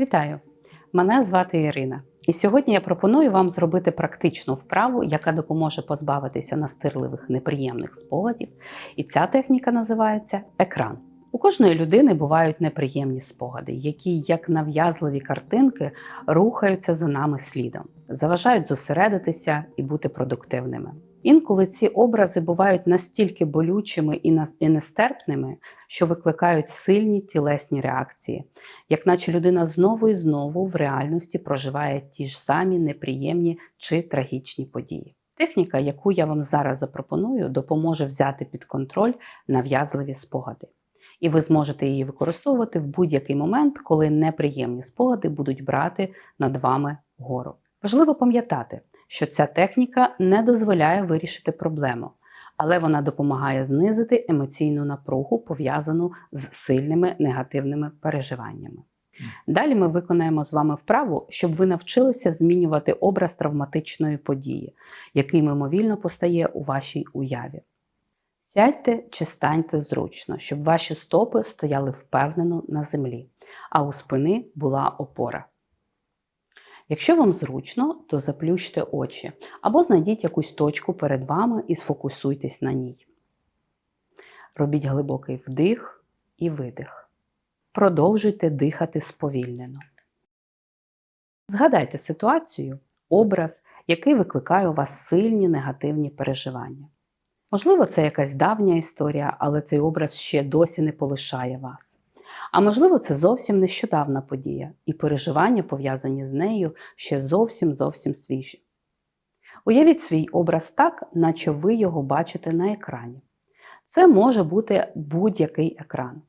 Вітаю! Мене звати Ірина, і сьогодні я пропоную вам зробити практичну вправу, яка допоможе позбавитися настирливих неприємних спогадів. І ця техніка називається екран. У кожної людини бувають неприємні спогади, які, як нав'язливі картинки, рухаються за нами слідом, заважають зосередитися і бути продуктивними. Інколи ці образи бувають настільки болючими і нестерпними, що викликають сильні тілесні реакції, як наче людина знову і знову в реальності проживає ті ж самі неприємні чи трагічні події. Техніка, яку я вам зараз запропоную, допоможе взяти під контроль нав'язливі спогади. І ви зможете її використовувати в будь-який момент, коли неприємні спогади будуть брати над вами гору. Важливо пам'ятати, що ця техніка не дозволяє вирішити проблему, але вона допомагає знизити емоційну напругу, пов'язану з сильними негативними переживаннями. Далі ми виконаємо з вами вправу, щоб ви навчилися змінювати образ травматичної події, який мимовільно постає у вашій уяві. Сядьте чи станьте зручно, щоб ваші стопи стояли впевнено на землі, а у спини була опора. Якщо вам зручно, то заплющте очі або знайдіть якусь точку перед вами і сфокусуйтесь на ній. Робіть глибокий вдих і видих. Продовжуйте дихати сповільнено. Згадайте ситуацію, образ, який викликає у вас сильні негативні переживання. Можливо, це якась давня історія, але цей образ ще досі не полишає вас. А можливо, це зовсім нещодавна подія, і переживання, пов'язані з нею, ще зовсім зовсім свіжі. Уявіть свій образ так, наче ви його бачите на екрані. Це може бути будь-який екран.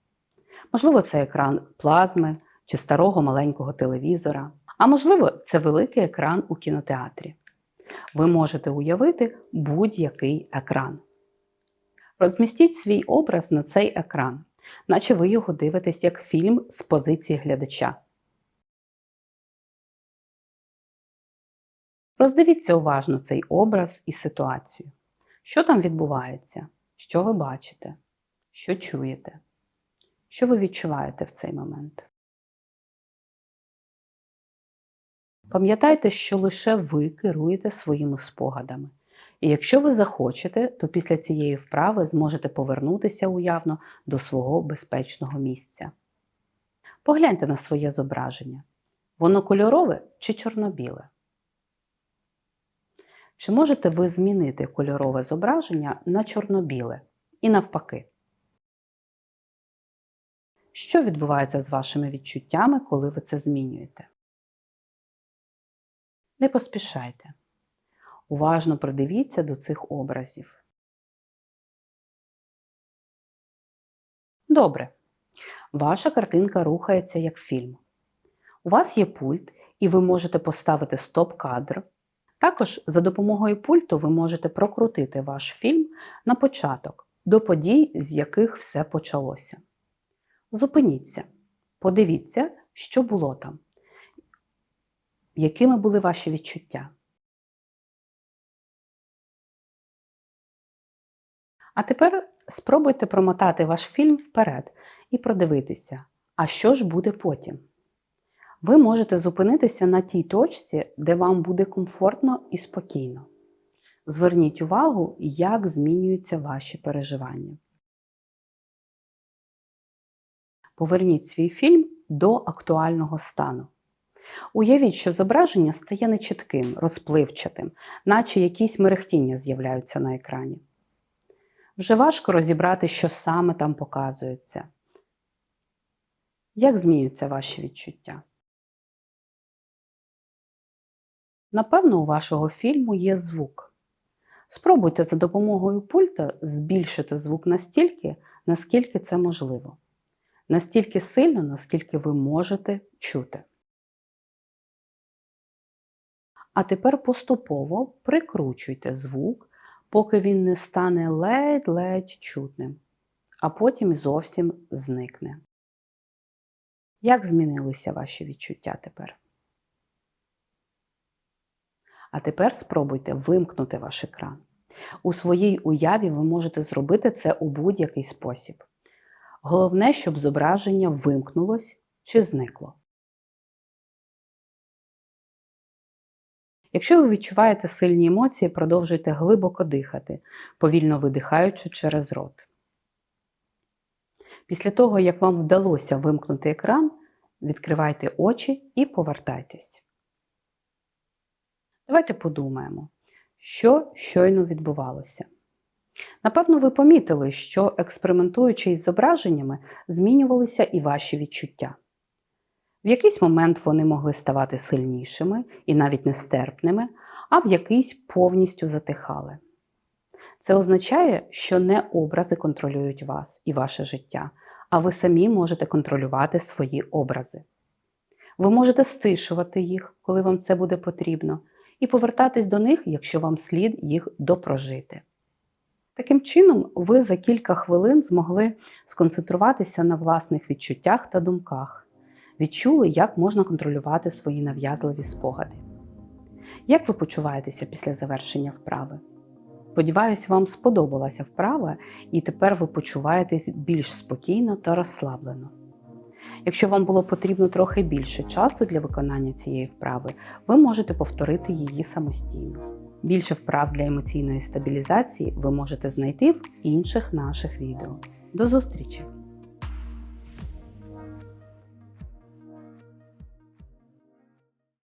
Можливо, це екран плазми чи старого маленького телевізора, а можливо, це великий екран у кінотеатрі. Ви можете уявити будь-який екран. Розмістіть свій образ на цей екран, наче ви його дивитесь як фільм з позиції глядача. Роздивіться уважно цей образ і ситуацію. Що там відбувається? Що ви бачите? Що чуєте? Що ви відчуваєте в цей момент? Пам'ятайте, що лише ви керуєте своїми спогадами. І якщо ви захочете, то після цієї вправи зможете повернутися уявно до свого безпечного місця. Погляньте на своє зображення. Воно кольорове чи чорно-біле? Чи можете ви змінити кольорове зображення на чорно-біле і навпаки? Що відбувається з вашими відчуттями, коли ви це змінюєте? Не поспішайте. Уважно придивіться до цих образів. Добре. Ваша картинка рухається як фільм. У вас є пульт, і ви можете поставити стоп-кадр. Також за допомогою пульту ви можете прокрутити ваш фільм на початок до подій, з яких все почалося. Зупиніться, подивіться, що було там, якими були ваші відчуття. А тепер спробуйте промотати ваш фільм вперед і продивитися, а що ж буде потім. Ви можете зупинитися на тій точці, де вам буде комфортно і спокійно. Зверніть увагу, як змінюються ваші переживання. Поверніть свій фільм до актуального стану. Уявіть, що зображення стає нечітким, розпливчатим, наче якісь мерехтіння з'являються на екрані. Вже важко розібрати, що саме там показується. Як змінюються ваші відчуття? Напевно, у вашого фільму є звук. Спробуйте за допомогою пульта збільшити звук настільки, наскільки це можливо. Настільки сильно, наскільки ви можете чути. А тепер поступово прикручуйте звук, поки він не стане ледь-ледь чутним, а потім зовсім зникне. Як змінилися ваші відчуття тепер? А тепер спробуйте вимкнути ваш екран. У своїй уяві ви можете зробити це у будь-який спосіб. Головне, щоб зображення вимкнулось чи зникло. Якщо ви відчуваєте сильні емоції, продовжуйте глибоко дихати, повільно видихаючи через рот. Після того, як вам вдалося вимкнути екран, відкривайте очі і повертайтесь. Давайте подумаємо, що щойно відбувалося. Напевно, ви помітили, що експериментуючи із зображеннями, змінювалися і ваші відчуття. В якийсь момент вони могли ставати сильнішими і навіть нестерпними, а в якийсь повністю затихали. Це означає, що не образи контролюють вас і ваше життя, а ви самі можете контролювати свої образи. Ви можете стишувати їх, коли вам це буде потрібно, і повертатись до них, якщо вам слід їх допрожити. Таким чином, ви за кілька хвилин змогли сконцентруватися на власних відчуттях та думках, відчули, як можна контролювати свої нав'язливі спогади. Як ви почуваєтеся після завершення вправи? Сподіваюсь, вам сподобалася вправа, і тепер ви почуваєтесь більш спокійно та розслаблено. Якщо вам було потрібно трохи більше часу для виконання цієї вправи, ви можете повторити її самостійно. Більше вправ для емоційної стабілізації ви можете знайти в інших наших відео. До зустрічі!